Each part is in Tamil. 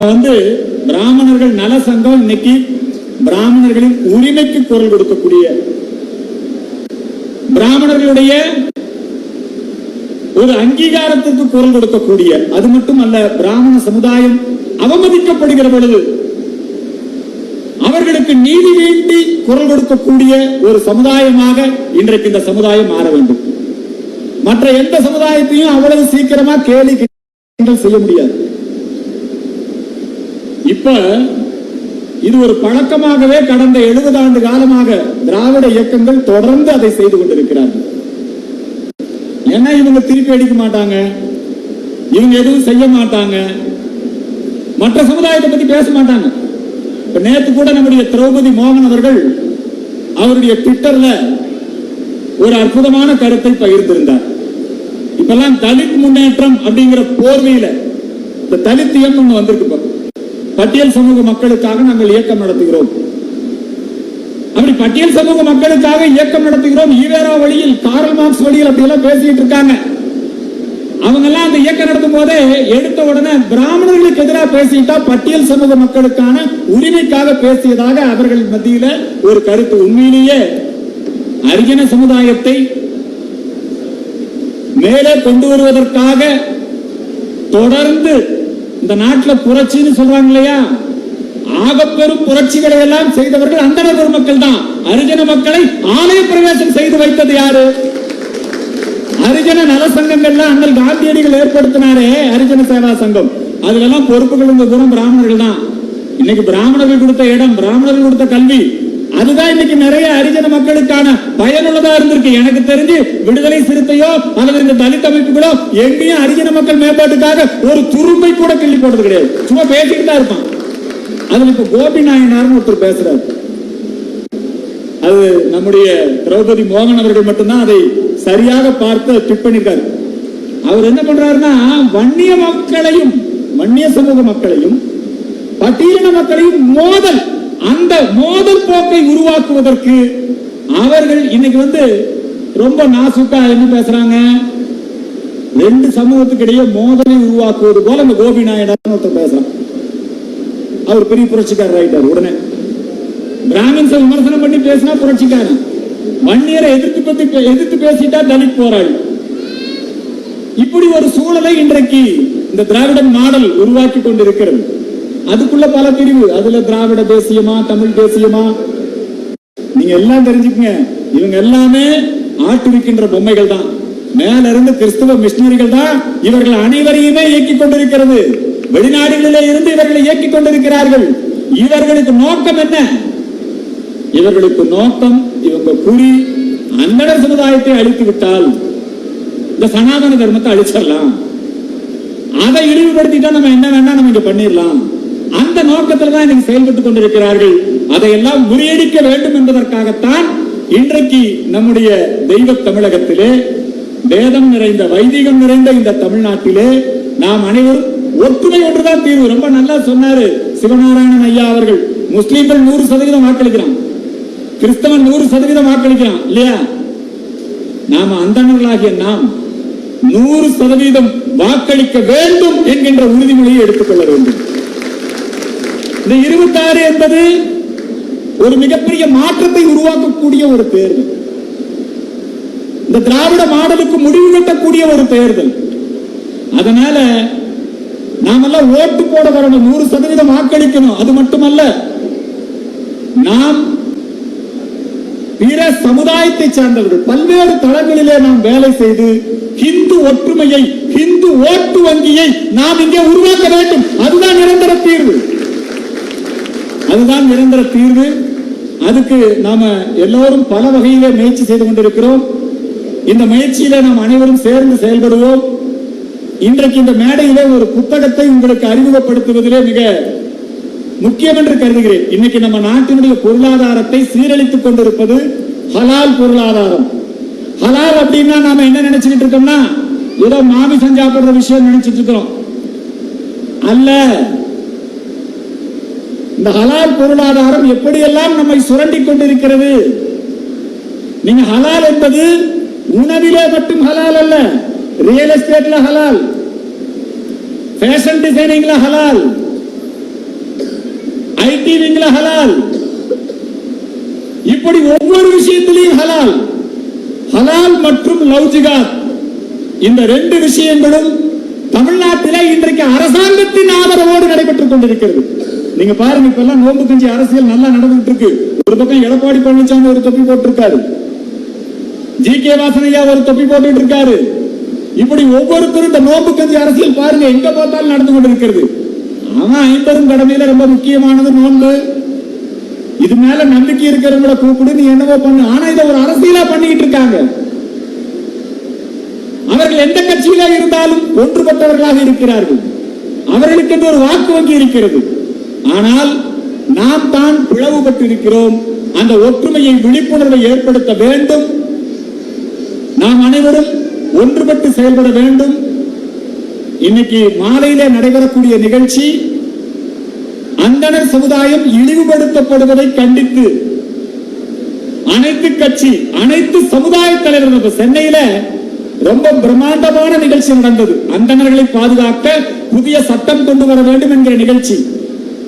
வந்து பிராமணர்கள் நல சங்கம் இன்னைக்கு பிராமணர்களின் உரிமைக்கு குரல் கொடுக்கக்கூடிய பிராமணர்களுடைய ஒரு அங்கீகாரத்திற்கு குரல் கொடுக்கக்கூடிய அது மட்டுமல்ல பிராமண சமுதாயம் அவமதிக்கப்படுகிற பொழுது அவர்களுக்கு நீதி வேண்டி குரல் கொடுக்கக்கூடிய ஒரு சமுதாயமாக இன்றைக்கு இந்த சமுதாயம் மாற வேண்டும். மற்ற எந்த சமுதாயத்தையும் அவ்வளவு சீக்கிரமா கேலி செய்ய முடியாது. இப்ப இது ஒரு பழக்கமாகவே கடந்த எழுபது ஆண்டு காலமாக திராவிட இயக்கங்கள் தொடர்ந்து அதை செய்து கொண்டிருக்கிறார்கள். ஏன்னா இவங்க திருப்பி அடிக்க மாட்டாங்க? இவங்க எதுவும் செய்ய மாட்டாங்க? மற்ற சமுதாயத்தை பத்தி பேச மாட்டாங்க. இப்ப நேத்து கூட நம்முடைய திரௌபதி மோகன் அவர்கள் அவருடைய ட்விட்டர்ல ஒரு அற்புதமான கருத்தை பகிர்ந்திருந்தார். இப்பெல்லாம் தலித் முன்னேற்றம் அப்படிங்கிற போர்வையில இந்த தலித் இயக்கம் ஒண்ணு வந்திருக்கு பக்கம் பட்டியல் சமூக மக்களுக்காக நாங்கள் இயக்கம் நடத்துகிறோம். அப்படி பட்டியல் சமூக மக்களுக்காக இயக்கம் நடத்துகிறோம். ஈவேரா வழியில் காரல் மார்க்ஸ் வழியில் அப்படி எல்லாம் பேசிட்டு இருக்காங்க. அவங்க எல்லாம் அந்த இயக்கம் நடத்தும் போதே எடுத்த உடனே பிராமணர்களுக்கு எதிராக பேசிட்டா பட்டியல் சமூக மக்களுக்கான உரிமைக்காக பேசியதாக அவர்கள் மத்தியில ஒரு கருத்து. உண்மையிலேயே அரிஜன சமுதாயத்தை மேலே கொண்டு வருவதற்காக தொடர்ந்து இந்த நாட்டுல புரட்சின்னு சொல்றாங்க இல்லையா? ஆகப்பெரும் புரட்சிகளை எல்லாம் செய்தவர்கள் அந்தன பெருமக்கள் தான் அரிஜன மக்களை ஆலய பிரவேசம் செய்து வைத்தது யாரு? ஹரிஜன நல சங்கங்கள்ல அண்ணல் காந்தியடிகள் ஏற்படுத்தினாரே ஹரிஜன சேவா சங்கம். அதுல எல்லாம் பொறுப்புகள் இந்த தூரம் பிராமணர்கள் தான் இன்னைக்கு பிராமணர்கள் கொடுத்த இடம் பிராமணர்கள் கொடுத்த கல்வி அதுதான் இன்னைக்கு நிறைய ஹரிஜன மக்களுக்கான பயனுள்ளதா இருந்திருக்கு. எனக்கு தெரிஞ்சு விடுதலை சிறுத்தையோ அல்லது இந்த தலித் அமைப்புகளோ எங்கேயும் ஹரிஜன மக்கள் மேம்பாட்டுக்காக ஒரு துரும்பை கூட கிள்ளி போடுறது கிடையாது. சும்மா பேசிக்கிட்டு தான் இருப்பான். அதுல இப்ப கோபி நாயனார்னு ஒருத்தர் பேசுறாரு. அது நம்முடைய திரௌபதி மோகன் அவர்கள் மட்டும்தான் அதை சரியாக பார்த்து ட்விட் பண்ணிருக்காரு அவர் என்ன பண்றாருன்னா வன்னிய மக்களையும் வன்னிய சமூக மக்களையும் பட்டியலின மக்களையும் மோதல் அந்த மோதல் போக்கை உருவாக்குவதற்கு அவர்கள் இன்னைக்கு வந்து ரொம்ப நாசுக்கா என்ன பேசுறாங்க? ரெண்டு சமூகத்துக்கு இடையே மோதலை உருவாக்குவது போல அந்த கோபி நாயுடு ஒருத்தர் பேசுறான். அவர் பெரிய புரட்சிக்காரர் ஆயிட்டார் உடனே. பிராமின்ஸை விமர்சனம் பண்ணி பேசினா புரட்சிக்காரன். வன்னியரை எதிர்த்து பத்தி எதிர்த்து பேசிட்டா தலித் போராளி. இப்படி ஒரு சூழலை இன்றைக்கு இந்த திராவிடன் மாடல் உருவாக்கி கொண்டிருக்கிறது. அதுக்குள்ள பல பிரிவு. அதுல திராவிட தேசியமா தமிழ் தேசியமா? நீங்க எல்லாம் தெரிஞ்சுக்கங்க. இவங்க எல்லாமே ஆட்டுவிக்கின்ற பொம்மைகள் தான். மேல இருந்து கிறிஸ்துவ மிஷினரிகள் தான் இவர்கள் அனைவரையுமே இயக்கிக் கொண்டிருக்கிறது. வெளிநாடுகளிலே இருந்து இவர்களை இயக்கிக் கொண்டிருக்கிறார்கள். இவர்களுக்கு நோக்கம் என்ன? இவர்களுக்கு நோக்கம் இவங்க குறி அன்னட சமுதாயத்தை அழித்து விட்டால் இந்த சனாதன தர்மத்தை அழிச்சிடலாம். அதை இழிவுபடுத்திட்டா நம்ம என்ன வேணா நம்ம இங்க பண்ணிடலாம். அந்த நோக்கத்தில் தான் இன்னைக்கு செயல்பட்டுக் கொண்டிருக்கிறார்கள். அதையெல்லாம் முறியடிக்க வேண்டும் என்பதற்காகத்தான் இன்றைக்கு நம்முடைய தெய்வ தமிழகத்திலே வேதம் நிறைந்த வைதிகம் நிறைந்த இந்த தமிழ்நாட்டிலே நாம் அனைவரும் ஒற்றுமை ஒன்றுதான் தீர்வு. ரொம்ப நல்லா சொன்னாரு சிவநாராயணன் ஐயா அவர்கள். முஸ்லீம்கள் நூறு சதவீதம் வாக்களிக்கிறான். கிறிஸ்தவன் நூறு சதவீதம் வாக்களிக்கிறான் இல்லையா? நாம அந்தணர்களாகிய நாம் நூறு சதவீதம் வாக்களிக்க வேண்டும் என்கின்ற உறுதிமொழியை எடுத்துக்கொள்ள வேண்டும். இந்த இருபத்தாறு என்பது ஒரு மிகப்பெரிய மாற்றத்தை உருவாக்கக்கூடிய ஒரு தேர்தல். இந்த திராவிட மாடலுக்கு முடிவு கட்டக்கூடிய ஒரு தேர்தல். அதனால நாமெல்லாம் ஓட்டு போட வரணும் நூறு சதவீதம் வாக்களிக்கணும். அது மட்டுமல்ல நாம் பிற சமுதாயத்தை சார்ந்தவர்கள் பல்வேறு தளங்களிலே நாம் வேலை செய்து ஹிந்து ஒற்றுமையை ஹிந்து ஓட்டு வங்கியை நாம் இங்கே உருவாக்க வேண்டும். அதுதான் நிரந்தர தீர்வு. அதுதான் நிரந்தர தீர்வு. அதுக்கு நாம எல்லோரும் பல வகையிலே முயற்சி செய்து கொண்டிருக்கிறோம். இந்த முயற்சியில நாம் அனைவரும் சேர்ந்து செயல்படுவோம். இன்றைக்கு இந்த மேடையிலே ஒரு புத்தகத்தை உங்களுக்கு அறிமுகப்படுத்துவதிலே மிக முக்கியம் என்று கருதுகிறேன். இன்னைக்கு நம்ம நாட்டினுடைய பொருளாதாரத்தை சீரழித்துக் கொண்டிருப்பது ஹலால் பொருளாதாரம். ஹலால் அப்படின்னா நாம என்ன நினைச்சுக்கிட்டு இருக்கோம்னா ஏதோ மாமிசம் சாப்பிடுற விஷயம் நினைச்சிட்டு இருக்கிறோம். அல்ல இந்த ஹலால் பொருளாதாரம் எப்படியெல்லாம் நம்மை சுரண்டி கொண்டிருக்கிறது? நீங்க ஹலால் என்பது உணவிலே மட்டும் ஹலால் அல்ல ரியல் எஸ்டேட்ல ஹலால் ஃபேஷன் டிசைனிங்ல ஹலால் ரிசீவிங்ல ஹலால். இப்படி ஒவ்வொரு விஷயத்திலையும் ஹலால். ஹலால் மற்றும் லவ் இந்த ரெண்டு விஷயங்களும் தமிழ்நாட்டிலே இன்றைக்கு அரசாங்கத்தின் ஆதரவோடு நடைபெற்றுக் கொண்டிருக்கிறது. நீங்க பாருங்க இப்ப எல்லாம் நோம்பு கஞ்சி அரசியல் நல்லா நடந்துட்டு இருக்கு ஒரு பக்கம் எடப்பாடி பழனிசாமி ஒரு தொப்பி போட்டிருக்காரு. ஜி கே வாசனையா ஒரு தொப்பி போட்டுட்டு இருக்காரு இப்படி ஒவ்வொருத்தரும் இந்த நோம்பு கஞ்சி அரசியல் பாருங்க எங்க பார்த்தாலும் நடந்து கொண்டிருக்கிறது. ஆனா ஐம்பதும் கடமையில ரொம்ப முக்கியமானது நோன்பு. இது மேல நம்பிக்கை இருக்கிறவங்கள கூப்பிடு நீ என்னவோ பண்ணு. ஆனா இதை ஒரு அரசியலா பண்ணிக்கிட்டு இருக்காங்க அவர்கள் எந்த கட்சியில இருந்தாலும் ஒன்றுபட்டவர்களாக இருக்கிறார்கள். அவர்களுக்கு ஒரு வாக்கு வங்கி இருக்கிறது. ஆனால் நாம் தான் பிளவுபட்டிருக்கிறோம் அந்த ஒற்றுமையை விழிப்புணர்வை ஏற்படுத்த வேண்டும். நாம் அனைவரும் ஒன்றுபட்டு செயல்பட வேண்டும். இன்னைக்கு மாலையிலே நடைபெறக்கூடிய நிகழ்ச்சி அந்தனர் சமுதாயம் இழிவுபடுத்தப்படுவதை கண்டித்து அனைத்து கட்சி அனைத்து சமுதாய தலைவர்கள் சென்னையில ரொம்ப பிரம்மாண்டமான நிகழ்ச்சி நடந்தது. அந்தணர்களை பாதுகாக்க புதிய சட்டம் கொண்டு வர வேண்டும் என்கிற நிகழ்ச்சி.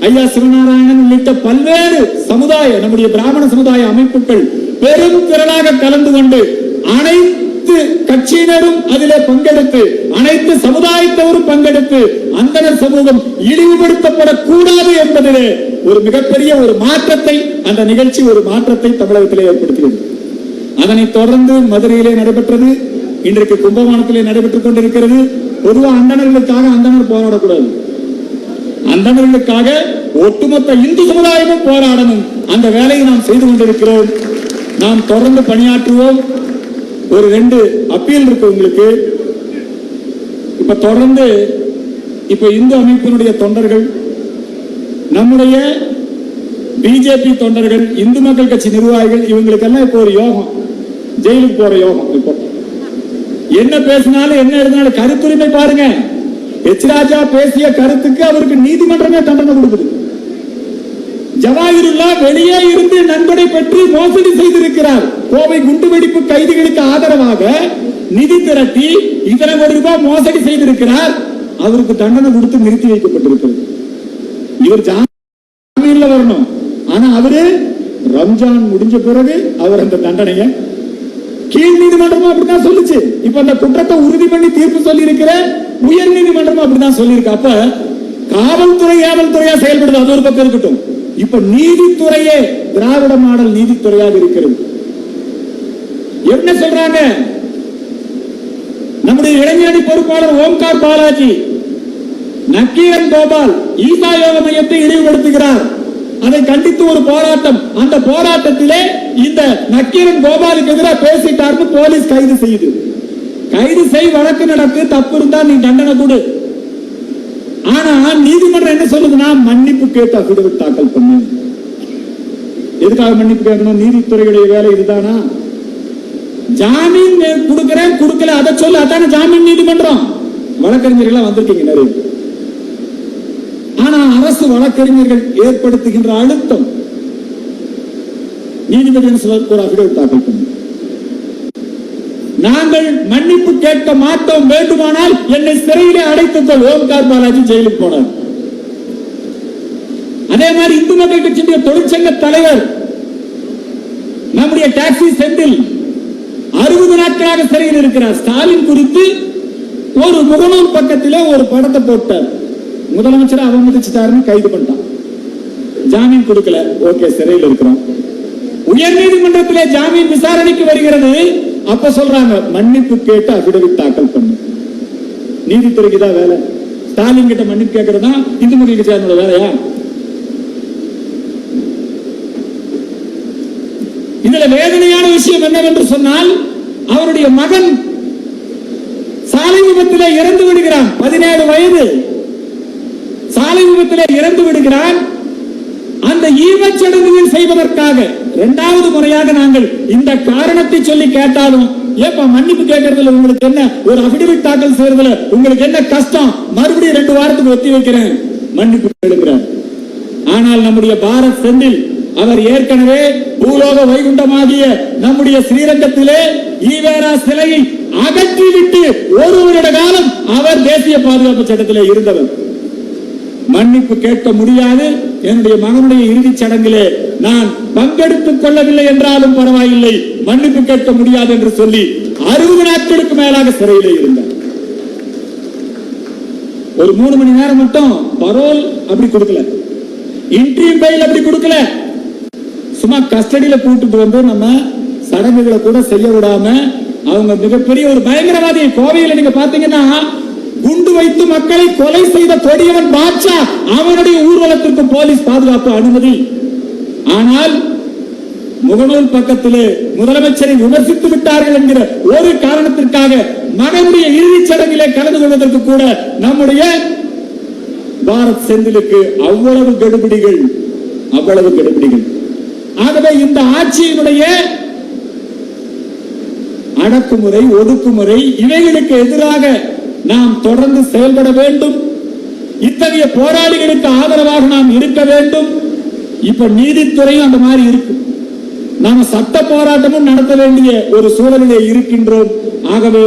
ஐயா சிவநாராயணன் உள்ளிட்ட பல்வேறு சமுதாய நம்முடைய பிராமண சமுதாய அமைப்புகள் பெரும் திரளாக கலந்து கொண்டு அனைத்து கட்சியினரும் அதிலே பங்கெடுத்து அனைத்து சமுதாயத்தவரும் பங்கெடுத்து அந்தனர் சமூகம் இழிவுபடுத்தப்படக்கூடாது என்பதிலே ஒரு மிகப்பெரிய ஒரு மாற்றத்தை அந்த நிகழ்ச்சி ஒரு மாற்றத்தை தமிழகத்திலே ஏற்படுத்தியது. அதனைத் தொடர்ந்து மதுரையிலே நடைபெற்றது இன்றைக்கு கும்பகோணத்திலே நடைபெற்றுக் கொண்டிருக்கிறது. பொதுவாக அந்தணர்களுக்காக அந்தணர் போராடக்கூடாது. அந்தவர்களுக்காக ஒட்டுமொத்த இந்து சமுதாயமும் போராடணும். அந்த வேலையை நாம் செய்து கொண்டிருக்கிறோம். நாம் தொடர்ந்து பணியாற்றுவோம். ஒரு ரெண்டு அப்பீல் இருக்கு உங்களுக்கு. இப்ப தொடர்ந்து இப்ப இந்து அமைப்பினுடைய தொண்டர்கள் நம்முடைய பிஜேபி தொண்டர்கள் இந்து மக்கள் கட்சி நிர்வாகிகள் இவங்களுக்கெல்லாம் இப்போ ஒரு யோகம். ஜெயிலுக்கு போற யோகம். இப்போ என்ன பேசினாலும் என்ன இருந்தாலும் கருத்துரிமை பாருங்க. எச் ராஜா பேசிய கருத்துக்கு அவருக்கு நீதிமன்றமே தண்டனை கொடுக்குது. ஜவாஹிருல்லா வெளியே இருந்து நன்கொடை பெற்று மோசடி செய்திருக்கிறார். கோவை குண்டுவெடிப்பு கைதிகளுக்கு ஆதரவாக நிதி திரட்டி இதனை கோடி ரூபாய் மோசடி செய்திருக்கிறார். அவருக்கு தண்டனை கொடுத்து நிறுத்தி வைக்கப்பட்டிருக்கிறது. இவர் ஜாமீன்ல வரணும். ஆனா அவரு ரம்ஜான் முடிஞ்ச பிறகு அவர் அந்த தண்டனையை கீழ் நீதிமன்றமும் அப்படிதான் சொல்லுச்சு. இப்ப அந்த குற்றத்தை உறுதி பண்ணி தீர்ப்பு சொல்லி இருக்கிற உயர் நீதிமன்றமும் அப்படிதான் சொல்லியிருக்கு. அப்ப காவல்துறை ஏவல்துறையா செயல்படுது. அது ஒரு பக்கம் இருக்கட்டும். இப்ப நீதித்துறையே திராவிட மாடல் நீதித்துறையாக இருக்கிறது. என்ன சொல்றாங்க? நம்முடைய இளைஞரணி பொறுப்பாளர் ஓம்கார் பாலாஜி நக்கீரன் கோபால் ஈசா யோக மையத்தை இழிவுபடுத்துகிறார். அதை கண்டித்து ஒரு போராட்டம். அந்த போராட்டத்திலே இந்த நக்கீரன் கோபாலுக்கு எதிராக பேசிட்டார்னு போலீஸ் கைது செய்யுது. கைது செய் வழக்கு நடக்கு தப்பு இருந்தா நீ தண்டனை கொடு. ஆனா நீதிமன்றம் என்ன சொல்லுதுன்னா மன்னிப்பு கேட்டு அபிடவிட் தாக்கல் பண்ணு எதுக்காக மன்னிப்பு கேட்கணும்? நீதித்துறையுடைய வேலை இதுதானா? ஜாமீன் கொடுக்கிறேன் கொடுக்கல அதை சொல்லு. அதான ஜாமீன் நீதிமன்றம். வழக்கறிஞர்கள் வந்திருக்கீங்க நிறைய. அரசு வழக்கறிஞர்கள் ஏற்படுத்துகின்ற அழுத்தம் நீதிபதி ஒரு தாக்கல் நாங்கள் மன்னிப்பு கேட்க மாட்டோம் வேண்டுமானால் என்னை சிறையிலே அடைத்துக் கொள். ஓம்கார் பாலாஜி ஜெயிலுக்கு போனார். அதே மாதிரி இந்து மக்கள் கட்சியுடைய தொழிற்சங்க தலைவர் நம்முடைய டாக்ஸி செந்தில் அறுபது நாட்களாக சிறையில் இருக்கிறார். ஸ்டாலின் குறித்து ஒரு முகநூல் பக்கத்திலே ஒரு படத்தை போட்டார். முதலமைச்சர் அவமதிச்சிட்டாருன்னு கைது பண்ணிட்டான். ஜாமீன் கொடுக்கல. ஓகே சிறையில் இருக்கிறோம். உயர் நீதிமன்றத்திலே ஜாமீன் விசாரணைக்கு வருகிறது. அப்ப சொல்றாங்க மன்னிப்பு கேட்டு அபிடவிட் தாக்கல் பண்ணு. நீதித்துறைக்கு தான் வேலை. ஸ்டாலின் கிட்ட மன்னிப்பு கேட்கறதா? இந்து மக்கள் கட்சியாரோட வேலையா? இதுல வேதனையான விஷயம் என்னவென்று சொன்னால் அவருடைய மகன் சாலை விபத்தில் இறந்து விடுகிறான். பதினேழு வயது. சாலை விபத்திலே இறந்து விடுகிறான் அந்த ஈமச்சடங்குகள் செய்வதற்காக இரண்டாவது முறையாக நாங்கள் இந்த காரணத்தை சொல்லி கேட்டாலும் ஏப்பா மன்னிப்பு கேட்கறதுல உங்களுக்கு என்ன? ஒரு அபிடவிட் தாக்கல் செய்யறதுல உங்களுக்கு என்ன கஷ்டம்? மறுபடியும் ரெண்டு வாரத்துக்கு ஒத்தி வைக்கிறேன். மன்னிப்பு கேளுங்கிறார் ஆனால் நம்முடைய பாரத் செந்தில் அவர் ஏற்கனவே பூலோக வைகுண்டமாகிய நம்முடைய ஸ்ரீரங்கத்திலே ஈவேரா சிலையை அகற்றிவிட்டு ஒரு வருட காலம் அவர் தேசிய பாதுகாப்பு சட்டத்திலே இருந்தவர். மன்னிப்பு கேட்க முடியாது. என்னுடைய மகனுடைய இறுதிச் சடங்கிலே நான் பங்கெடுத்துக் கொள்ளவில்லை என்றாலும் பரவாயில்லை. மன்னிப்பு கேட்க முடியாது என்று சொல்லி அறுபது நாட்களுக்கு மேலாக சிறையிலே இருந்தார். ஒரு மூணு மணி நேரம் மட்டும் பரோல் அப்படி கொடுக்கல. இன்டர்வியூ பைல் அப்படி கொடுக்கல. சும்மா கஸ்டடியில கூட்டிட்டு வந்து நம்ம சடங்குகளை கூட செய்ய விடாம அவங்க மிகப்பெரிய ஒரு பயங்கரவாதி கோவையில நீங்க பாத்தீங்கன்னா வைத்து மக்களை கொலை செய்த கொடியவன் பாட்சா அவனுடைய ஊர்வலத்திற்கு போலீஸ் பாதுகாப்பு அனுமதி. ஆனால் முகநூல் பக்கத்திலே முதலமைச்சரை விமர்சித்து விட்டார்கள் என்கிற ஒரு காரணத்திற்காக மகனுடைய இறுதிச் சடங்கிலே கலந்து கொள்வதற்கு கூட நம்முடைய பாரத் செந்திலுக்கு அவ்வளவு கெடுபிடிகள் அவ்வளவு கெடுபிடிகள். ஆகவே இந்த ஆட்சியினுடைய அடக்குமுறை ஒடுக்குமுறை இவைகளுக்கு எதிராக நாம் தொடர்ந்து செயல்பட வேண்டும். இத்தகைய போராளிகளுக்கு ஆதரவாக நாம் இருக்க வேண்டும். இப்ப நீதித்துறையும் அந்த மாதிரி இருக்கு. நாம சட்ட போராட்டமும் நடத்த வேண்டிய ஒரு சூழலிலே இருக்கின்றோம். ஆகவே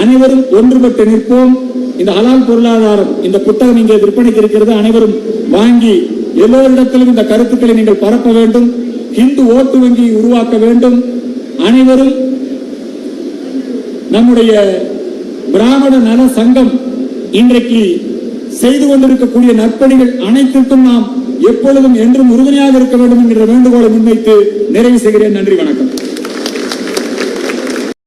அனைவரும் ஒன்றுபட்டு நிற்போம். இந்த ஹலால் பொருளாதாரம் இந்த புத்தகம் இங்கே விற்பனைக்கு இருக்கிறது. அனைவரும் வாங்கி எல்லோரிடத்திலும் இந்த கருத்துக்களை நீங்கள் பரப்ப வேண்டும். இந்து ஓட்டு வங்கியை உருவாக்க வேண்டும். அனைவரும் நம்முடைய பிராமண நல சங்கம் இன்றைக்கு செய்து கொண்டிருக்கக்கூடிய நற்பணிகள் அனைத்திற்கும் நாம் எப்பொழுதும் என்றும் உறுதுணையாக இருக்க வேண்டும் என்கிற வேண்டுகோளை முன்வைத்து நிறைவு செய்கிறேன். நன்றி வணக்கம்.